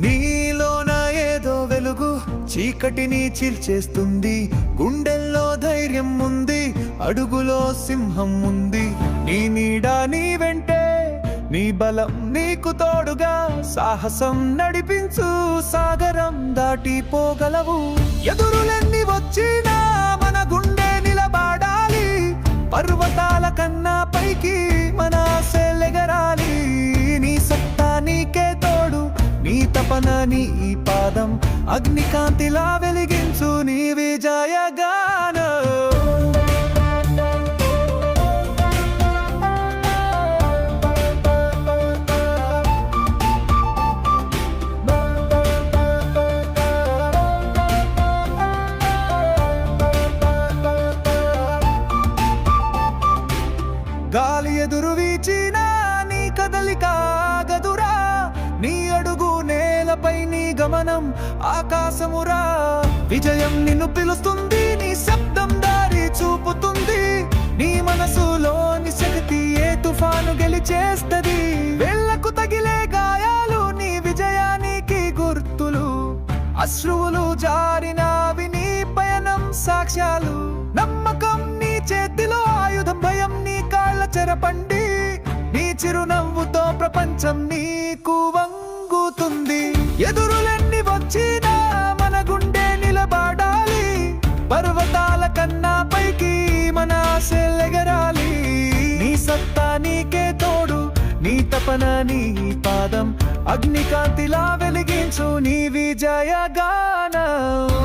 నీలోన ఏదో వెలుగు చీకటిని చీల్చేస్తుంది. గుండెల్లో ధైర్యం ఉంది అడుగులో సింహం ఉంది. నీ నీడ నీ వెంటే నీ బలం నీకు తోడుగా సాహసం నడిపించు. సాగరం దాటి పోగలవు. ఎదురులన్నీ వచ్చినా నీ ఈ పాదం. అగ్నికాంతిలా వెలిగించు నీ విజయగానం గాలి ఎదురు వీచిన నీ కదలికా. గమనం ఆకాశమురా. విజయం నిన్ను పిలుస్తుంది నీ శబ్దం దారి చూపుతుంది. నీ మనసులోని శక్తి ఏ తుఫాను గెలిచేస్తది? వెళ్ళకు తగిలే గాయాలు నీ విజయానికి గుర్తులు. అశ్రువులు జారినవి నీ పయనం సాక్ష్యాలు. నమ్మకం నీ చేతిలో ఆయుధం భయం నీ కాళ్ళ చెరపండి. నీ చిరునవ్వుతో ప్రపంచం నీకు వంగుతుంది. ఎదురులన్నీ వచ్చినా మన గుండె నిలబడాలి. పర్వతాల కన్నా పైకి మన ఆశలెగరాలి నీ సత్తా నీకే తోడు నీ తపన నీ పాదం. అగ్నికాంతిలా వెలిగించు నీ విజయగానం.